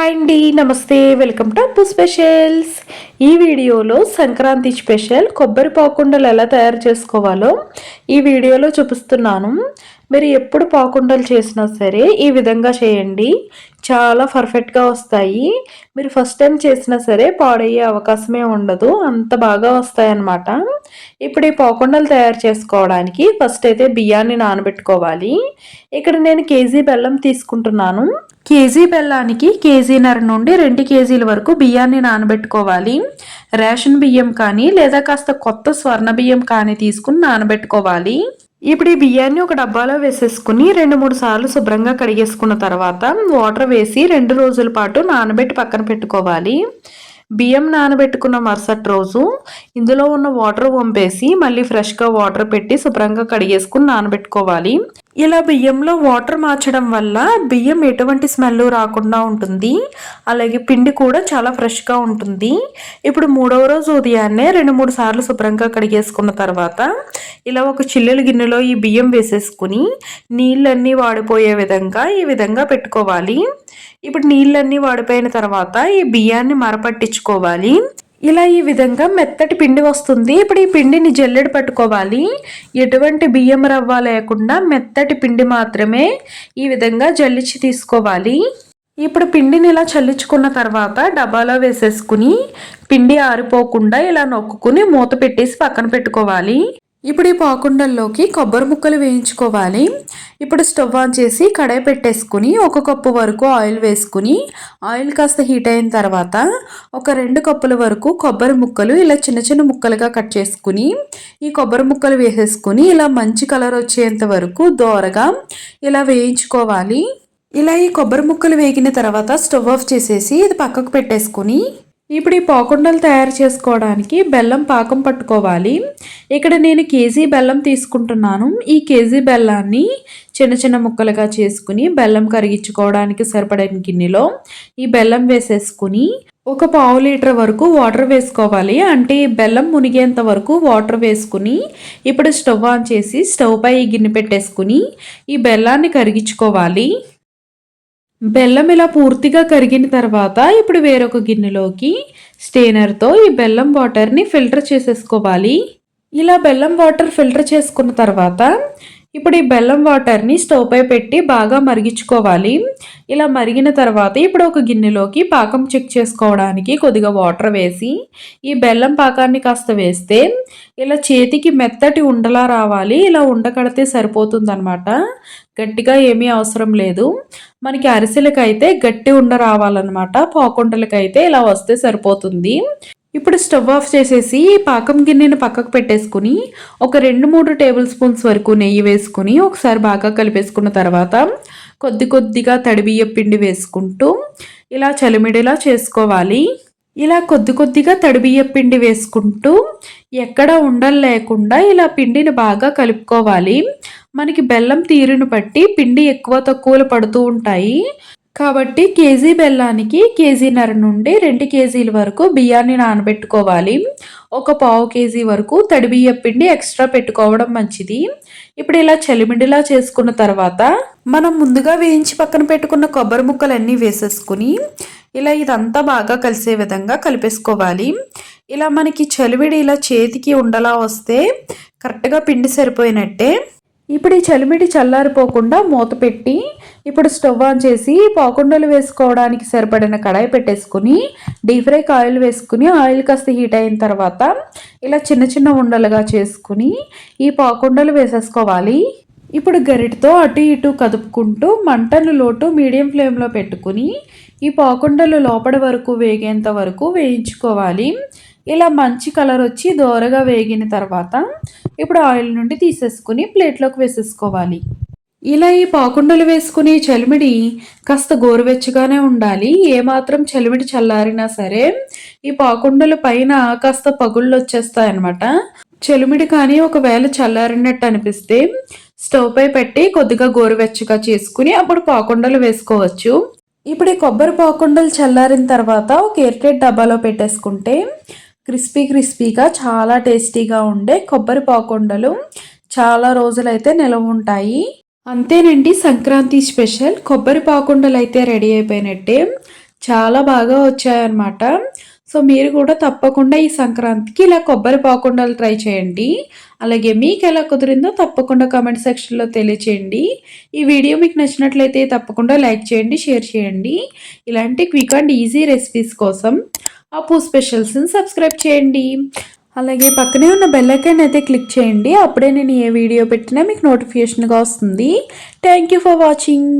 Hi అండి నమస్తే welcome to అప్పు స్పెషల్స్. ఈ వీడియోలో సంక్రాంతి స్పెషల్ కొబ్బరి పాకుండలు ఎలా తయారు చేసుకోవాలో ఈ వీడియోలో చూపిస్తున్నాను. మీరు ఎప్పుడు పాకుండలు చేసినా సరే ఈ విధంగా చేయండి. చాలా పర్ఫెక్ట్గా వస్తాయి. మీరు ఫస్ట్ టైం చేసినా సరే పాడయ్యే అవకాశమే ఉండదు. అంత బాగా వస్తాయి అన్నమాట ఇప్పుడు ఈ పోకుండలు తయారు చేసుకోవడానికి ఫస్ట్ అయితే బియ్యాన్ని నానబెట్టుకోవాలి. ఇక్కడ నేను కేజీ బెల్లం తీసుకుంటున్నాను. కేజీ బెల్లానికి కేజీన్నర నుండి రెండు కేజీల వరకు బియ్యాన్ని నానబెట్టుకోవాలి. రేషన్ బియ్యం కానీ లేదా కాస్త కొత్త స్వర్ణ బియ్యం కానీ తీసుకుని నానబెట్టుకోవాలి. ఇప్పుడు ఈ బియ్యాన్ని ఒక డబ్బాలో వేసేసుకుని రెండు మూడు సార్లు శుభ్రంగా కడిగేసుకున్న తర్వాత వాటర్ వేసి రెండు రోజుల పాటు నానబెట్టి పక్కన పెట్టుకోవాలి. బియ్యం నానబెట్టుకున్న మరుసటి రోజు ఇందులో ఉన్న వాటర్ వంపేసి మళ్ళీ ఫ్రెష్గా వాటర్ పెట్టి శుభ్రంగా కడిగేసుకుని నానబెట్టుకోవాలి. ఇలా బియ్యంలో వాటర్ మార్చడం వల్ల బియ్యం ఎటువంటి స్మెల్ రాకుండా ఉంటుంది. అలాగే పిండి కూడా చాలా ఫ్రెష్గా ఉంటుంది. ఇప్పుడు మూడవ రోజు ఉదయాన్నే రెండు మూడు సార్లు శుభ్రంగా కడిగేసుకున్న తర్వాత ఇలా ఒక చిల్లెల గిన్నెలో ఈ బియ్యం వేసేసుకుని నీళ్ళన్నీ వాడిపోయే విధంగా ఈ విధంగా పెట్టుకోవాలి. ఇప్పుడు నీళ్ళన్నీ వాడిపోయిన తర్వాత ఈ బియ్యాన్ని మరపట్టించుకోవాలి. ఇలా ఈ విధంగా మెత్తటి పిండి వస్తుంది. ఇప్పుడు ఈ పిండిని జల్లెడ పట్టుకోవాలి. ఎటువంటి బియ్యం రవ్వ లేకుండా మెత్తటి పిండి మాత్రమే ఈ విధంగా జల్లించి తీసుకోవాలి. ఇప్పుడు పిండిని ఇలా చల్లించుకున్న తర్వాత డబ్బాలో వేసేసుకుని పిండి ఆరిపోకుండా ఇలా నొక్కుని మూత పెట్టేసి పక్కన పెట్టుకోవాలి. ఇప్పుడు ఈ పాకుండల్లోకి కొబ్బరి ముక్కలు వేయించుకోవాలి. ఇప్పుడు స్టవ్ ఆన్ చేసి కడాయి పెట్టేసుకుని ఒక కప్పు వరకు ఆయిల్ వేసుకుని ఆయిల్ కాస్త హీట్ అయిన తర్వాత ఒక రెండు కప్పుల వరకు కొబ్బరి ముక్కలు ఇలా చిన్న చిన్న ముక్కలుగా కట్ చేసుకుని ఈ కొబ్బరి ముక్కలు వేసేసుకుని ఇలా మంచి కలర్ వచ్చేంత వరకు దోరగా ఇలా వేయించుకోవాలి. ఇలా ఈ కొబ్బరి ముక్కలు వేగిన తర్వాత స్టవ్ ఆఫ్ చేసేసి ఇది పక్కకు పెట్టేసుకుని ఇప్పుడు ఈ పాకుండలు తయారు చేసుకోవడానికి బెల్లం పాకం పట్టుకోవాలి. ఇక్కడ నేను కేజీ బెల్లం తీసుకుంటున్నాను. ఈ కేజీ బెల్లాన్ని చిన్న చిన్న ముక్కలుగా చేసుకుని బెల్లం కరిగించుకోవడానికి సరిపడిన గిన్నెలో ఈ బెల్లం వేసేసుకుని ఒక పావు లీటర్ వరకు వాటర్ వేసుకోవాలి. అంటే బెల్లం మునిగేంత వరకు వాటర్ వేసుకుని ఇప్పుడు స్టవ్ ఆన్ చేసి స్టవ్ పై ఈ గిన్నె పెట్టేసుకుని ఈ బెల్లాన్ని కరిగించుకోవాలి. బెల్లం ఇలా పూర్తిగా కరిగిన తర్వాత ఇప్పుడు వేరొక గిన్నెలోకి స్టేనర్తో ఈ బెల్లం వాటర్ని ఫిల్టర్ చేసేసుకోవాలి. ఇలా బెల్లం వాటర్ ఫిల్టర్ చేసుకున్న తర్వాత ఇప్పుడు ఈ బెల్లం వాటర్ని స్టవ్ పై పెట్టి బాగా మరిగించుకోవాలి. ఇలా మరిగిన తర్వాత ఇప్పుడు ఒక గిన్నెలోకి పాకం చెక్ చేసుకోవడానికి కొద్దిగా వాటర్ వేసి ఈ బెల్లం పాకాన్ని కాస్త వేస్తే ఇలా చేతికి మెత్తటి ఉండలా రావాలి. ఇలా ఉండకడితే సరిపోతుందనమాట గట్టిగా ఏమీ అవసరం లేదు. మనకి అరిసెలకైతే గట్టి ఉండ రావాలన్నమాట. పాకుండలకైతే ఇలా వస్తే సరిపోతుంది. ఇప్పుడు స్టవ్ ఆఫ్ చేసేసి పాకం గిన్నెను పక్కకు పెట్టేసుకుని ఒక రెండు మూడు టేబుల్ స్పూన్స్ వరకు నెయ్యి వేసుకుని ఒకసారి బాగా కలిపేసుకున్న తర్వాత కొద్ది కొద్దిగా తడిబియ్య పిండి వేసుకుంటూ ఇలా చలిమిడిలా చేసుకోవాలి. ఇలా కొద్ది కొద్దిగా తడిబియ్య పిండి వేసుకుంటూ ఎక్కడ ఉండలు లేకుండా ఇలా పిండిని బాగా కలుపుకోవాలి. మనకి బెల్లం తీరును బట్టి పిండి ఎక్కువ తక్కువలు పడుతూ ఉంటాయి. కాబట్టి కేజీ బెల్లానికి కేజీన్నర నుండి రెండు కేజీల వరకు బియ్యాన్ని నానబెట్టుకోవాలి. ఒక పావు కేజీ వరకు తడి బియ్య పిండి ఎక్స్ట్రా పెట్టుకోవడం మంచిది. ఇప్పుడు ఇలా చలిమిడిలా చేసుకున్న తర్వాత మనం ముందుగా వేయించి పక్కన పెట్టుకున్న కొబ్బరి ముక్కలన్నీ వేసేసుకుని ఇలా ఇదంతా బాగా కలిసే విధంగా కలిపేసుకోవాలి. ఇలా మనకి చలివిడి ఇలా చేతికి ఉండలా వస్తే కరెక్ట్గా పిండి సరిపోయినట్టే. ఇప్పుడు ఈ చలిమిడి చల్లారిపోకుండా మూత పెట్టి ఇప్పుడు స్టవ్ ఆన్ చేసి పాకుండలు వేసుకోవడానికి సరిపడిన కడాయి పెట్టేసుకుని డీప్ ఫ్రైక్ ఆయిల్ వేసుకుని ఆయిల్ కాస్త హీట్ అయిన తర్వాత ఇలా చిన్న చిన్న ఉండలుగా చేసుకుని ఈ పాకుండలు వేసేసుకోవాలి. ఇప్పుడు గరిటతో అటు ఇటు కదుపుకుంటూ మంటను లోటు మీడియం ఫ్లేమ్లో పెట్టుకుని ఈ పాకుండలు లోపల వరకు వేగేంత వరకు వేయించుకోవాలి. ఇలా మంచి కలర్ వచ్చి దోరగా వేగిన తర్వాత ఇప్పుడు ఆయిల్ నుండి తీసేసుకుని ప్లేట్లోకి వేసేసుకోవాలి. ఇలా ఈ పాకుండలు వేసుకునే చలిమిడి కాస్త గోరువెచ్చగానే ఉండాలి. ఏమాత్రం చలిమిడి చల్లారినా సరే ఈ పాకుండలు పైన కాస్త పగుళ్ళు వచ్చేస్తాయన్నమాట. చలిమిడి కానీ ఒకవేళ చల్లారినట్టు అనిపిస్తే స్టవ్ పై పెట్టి కొద్దిగా గోరువెచ్చగా చేసుకుని అప్పుడు పాకుండలు వేసుకోవచ్చు. ఇప్పుడు ఈ కొబ్బరి పాకుండలు చల్లారిన తర్వాత ఒక ఎయిర్టైట్ డబ్బాలో పెట్టేసుకుంటే క్రిస్పీ క్రిస్పీగా చాలా టేస్టీగా ఉండే కొబ్బరి పాకుండలు చాలా రోజులైతే నిలవ ఉంటాయి. అంతేనండి సంక్రాంతి స్పెషల్. కొబ్బరి పాకుండలు అయితే రెడీ అయిపోయినట్టే. చాలా బాగా వచ్చాయన్నమాట. సో మీరు కూడా తప్పకుండా ఈ సంక్రాంతికి ఇలా కొబ్బరి పాకుండాలు ట్రై చేయండి. అలాగే మీకు ఎలా కుదిరిందో తప్పకుండా కామెంట్ సెక్షన్లో తెలియచేయండి. ఈ వీడియో మీకు నచ్చినట్లయితే తప్పకుండా లైక్ చేయండి షేర్ చేయండి. ఇలాంటి క్విక్ అండ్ ఈజీ రెసిపీస్ కోసం అప్పు స్పెషల్స్ని సబ్స్క్రైబ్ చేయండి. అలాగే పక్కనే ఉన్న బెల్ ఐకాన్ అయితే క్లిక్ చేయండి. అప్పుడే నేను ఏ వీడియో పెట్టినా మీకు నోటిఫికేషన్గా వస్తుంది. Thank you for watching